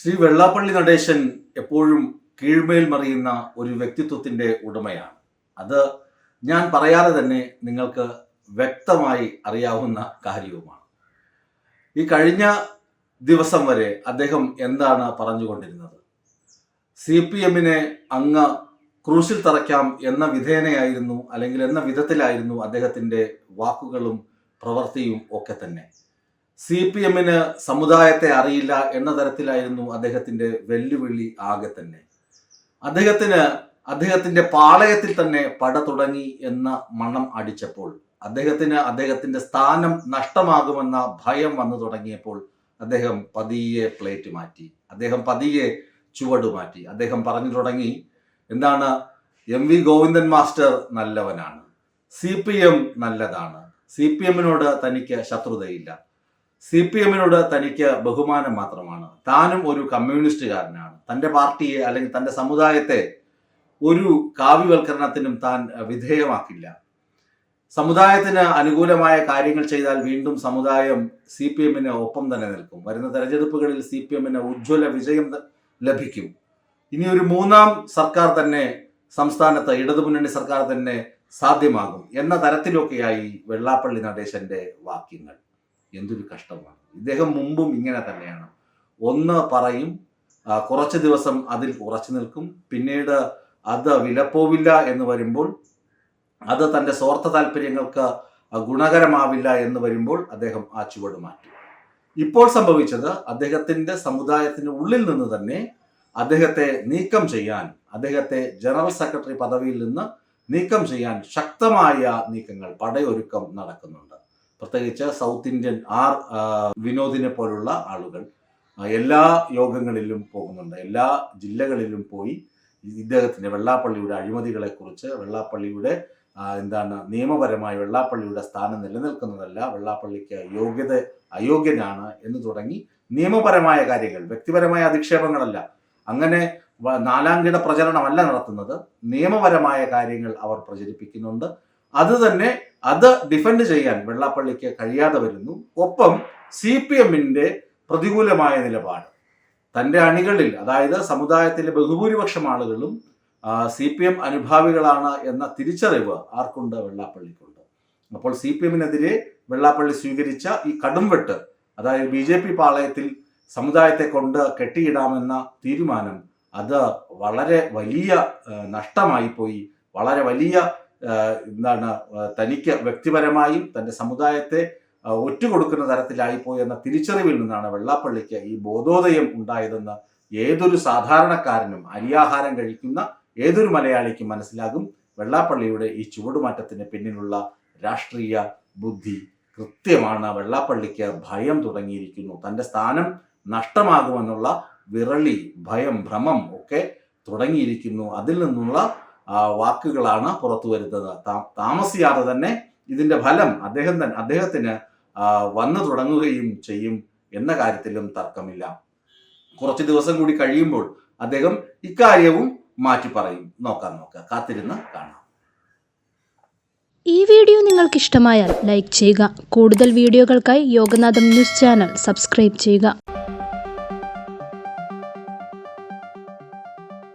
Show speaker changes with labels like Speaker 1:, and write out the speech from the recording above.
Speaker 1: ശ്രീ വെള്ളാപ്പള്ളി നടേശൻ എപ്പോഴും കീഴ്മേൽ മറിയുന്ന ഒരു വ്യക്തിത്വത്തിന്റെ ഉടമയാണ്. അത് ഞാൻ പറയാതെ തന്നെ നിങ്ങൾക്ക് വ്യക്തമായി അറിയാവുന്ന കാര്യവുമാണ്. ഈ കഴിഞ്ഞ ദിവസം വരെ അദ്ദേഹം എന്താണ് പറഞ്ഞുകൊണ്ടിരുന്നത്? സി പി എമ്മിനെ അങ്ങ് ക്രൂശിൽ തറയ്ക്കാം എന്ന വിധേനയായിരുന്നു അല്ലെങ്കിൽ എന്ന വിധത്തിലായിരുന്നു അദ്ദേഹത്തിന്റെ വാക്കുകളും പ്രവൃത്തിയും ഒക്കെ തന്നെ. സി പി എമ്മിന് സമുദായത്തെ അറിയില്ല എന്ന തരത്തിലായിരുന്നു അദ്ദേഹത്തിന്റെ വെല്ലുവിളി ആകെ തന്നെ. അദ്ദേഹത്തിന് അദ്ദേഹത്തിന്റെ പാളയത്തിൽ തന്നെ പട തുടങ്ങി എന്ന മണം അടിച്ചപ്പോൾ അദ്ദേഹത്തിന് അദ്ദേഹത്തിന്റെ സ്ഥാനം നഷ്ടമാകുമെന്ന ഭയം വന്നു തുടങ്ങിയപ്പോൾ അദ്ദേഹം പതിയെ പ്ലേറ്റ് മാറ്റി അദ്ദേഹം പതിയെ ചുവട് മാറ്റി. അദ്ദേഹം പറഞ്ഞു തുടങ്ങി എന്താണ് എം വി ഗോവിന്ദൻ മാസ്റ്റർ നല്ലവനാണ് സി പി എം നല്ലതാണ് സി പി എമ്മിനോട് തനിക്ക് ശത്രുതയില്ല സി പി എമ്മിനോട് തനിക്ക് ബഹുമാനം മാത്രമാണ്. താനും ഒരു കമ്മ്യൂണിസ്റ്റുകാരനാണ്. തന്റെ പാർട്ടിയെ അല്ലെങ്കിൽ തന്റെ സമുദായത്തെ ഒരു കാവ്യവൽക്കരണത്തിനും താൻ വിധേയമാക്കില്ല. സമുദായത്തിന് അനുകൂലമായ കാര്യങ്ങൾ ചെയ്താൽ വീണ്ടും സമുദായം സി പി എമ്മിന് ഒപ്പം തന്നെ നിൽക്കും. വരുന്ന തെരഞ്ഞെടുപ്പുകളിൽ സി പി എമ്മിന് ഉജ്ജ്വല വിജയം ലഭിക്കും. ഇനി ഒരു മൂന്നാം സർക്കാർ തന്നെ സംസ്ഥാനത്ത് ഇടതുമുന്നണി സർക്കാർ തന്നെ സാധ്യമാകും എന്ന തരത്തിലൊക്കെയായി വെള്ളാപ്പള്ളി നടേശന്റെ വാക്യങ്ങൾ. എന്തൊരു കഷ്ടമാണ്. ഇദ്ദേഹം മുമ്പും ഇങ്ങനെ തന്നെയാണ്. ഒന്ന് പറയും കുറച്ച് ദിവസം അതിൽ ഉറച്ചു നിൽക്കും. പിന്നീട് അത് വിലപ്പോവില്ല എന്ന് വരുമ്പോൾ അത് തന്റെ സ്വാർത്ഥ താല്പര്യങ്ങൾക്ക് ഗുണകരമാവില്ല എന്ന് വരുമ്പോൾ അദ്ദേഹം ആ ചുവട് മാറ്റും. ഇപ്പോൾ സംഭവിച്ചത് അദ്ദേഹത്തിന്റെ സമുദായത്തിന് ഉള്ളിൽ നിന്ന് തന്നെ അദ്ദേഹത്തെ നീക്കം ചെയ്യാൻ അദ്ദേഹത്തെ ജനറൽ സെക്രട്ടറി പദവിയിൽ നിന്ന് നീക്കം ചെയ്യാൻ ശക്തമായ നീക്കങ്ങൾ പടയൊരുക്കം നടക്കുന്നുണ്ട്. പ്രത്യേകിച്ച് സൗത്ത് ഇന്ത്യൻ ആർ വിനോദിനെ പോലുള്ള ആളുകൾ എല്ലാ യോഗങ്ങളിലും പോകുന്നുണ്ട്. എല്ലാ ജില്ലകളിലും പോയി ഇദ്ദേഹത്തിന്റെ വെള്ളാപ്പള്ളിയുടെ അഴിമതികളെ കുറിച്ച് വെള്ളാപ്പള്ളിയുടെ എന്താണ് നിയമപരമായി വെള്ളാപ്പള്ളിയുടെ സ്ഥാനം നിലനിൽക്കുന്നതല്ല വെള്ളാപ്പള്ളിക്ക് യോഗ്യത അയോഗ്യനാണ് എന്ന് തുടങ്ങി നിയമപരമായ കാര്യങ്ങൾ വ്യക്തിപരമായ അധിക്ഷേപങ്ങളല്ല. അങ്ങനെ നാലാംകിട പ്രചരണമല്ല നടത്തുന്നത്. നിയമപരമായ കാര്യങ്ങൾ അവർ പ്രചരിപ്പിക്കുന്നുണ്ട്. അത് തന്നെ അത് ഡിഫെൻഡ് ചെയ്യാൻ വെള്ളാപ്പള്ളിക്ക് കഴിയാതെ വരുന്നു. ഒപ്പം സി പി എമ്മിന്റെ പ്രതികൂലമായ നിലപാട്. തന്റെ അണികളിൽ അതായത് സമുദായത്തിലെ ബഹുഭൂരിപക്ഷം ആളുകളും സി പി എം അനുഭാവികളാണ് എന്ന തിരിച്ചറിവ് ആർക്കുണ്ട്? വെള്ളാപ്പള്ളിക്കുണ്ട്. അപ്പോൾ സി പി എമ്മിനെതിരെ വെള്ളാപ്പള്ളി സ്വീകരിച്ച ഈ കടുംവെട്ട് അതായത് ബി ജെ പി പാളയത്തിൽ സമുദായത്തെ കൊണ്ട് കെട്ടിയിടാമെന്ന തീരുമാനം അത് വളരെ വലിയ നഷ്ടമായി പോയി വളരെ വലിയ എന്താണ് തനിക്ക് വ്യക്തിപരമായും തന്റെ സമുദായത്തെ ഒറ്റുകൊടുക്കുന്ന തരത്തിലായിപ്പോയി എന്ന തിരിച്ചറിവിൽ നിന്നാണ് വെള്ളാപ്പള്ളിക്ക് ഈ ബോധോദയം ഉണ്ടായതെന്ന് ഏതൊരു സാധാരണക്കാരനും അരിയാഹാരം കഴിക്കുന്ന ഏതൊരു മലയാളിക്കും മനസ്സിലാകും. വെള്ളാപ്പള്ളിയുടെ ഈ ചുവടുമാറ്റത്തിന് പിന്നിലുള്ള രാഷ്ട്രീയ ബുദ്ധി കൃത്യമാണ്. വെള്ളാപ്പള്ളിക്ക് ഭയം തുടങ്ങിയിരിക്കുന്നു. തന്റെ സ്ഥാനം നഷ്ടമാകുമെന്നുള്ള വിറളി ഭയം ഭ്രമം ഒക്കെ തുടങ്ങിയിരിക്കുന്നു. അതിൽ നിന്നുള്ള വാക്കുകളാണ് പുറത്തു വരുന്നത്. താമസിയാതെ തന്നെ ഇതിന്റെ ഫലം അദ്ദേഹം തന്നെ അദ്ദേഹത്തിന് വന്നു തുടങ്ങുകയും ചെയ്യും എന്ന കാര്യത്തിലും തർക്കമില്ല. കുറച്ച് ദിവസം കൂടി കഴിയുമ്പോൾ അദ്ദേഹം ഇക്കാര്യവും മാറ്റി പറയും. നോക്കാം നോക്കാം. കാത്തിരുന്ന് കാണാം.
Speaker 2: ഈ വീഡിയോ നിങ്ങൾക്ക് ഇഷ്ടമായാൽ ലൈക്ക് ചെയ്യുക. കൂടുതൽ വീഡിയോകൾക്കായി യോഗനാഥം ന്യൂസ് ചാനൽ സബ്സ്ക്രൈബ് ചെയ്യുക.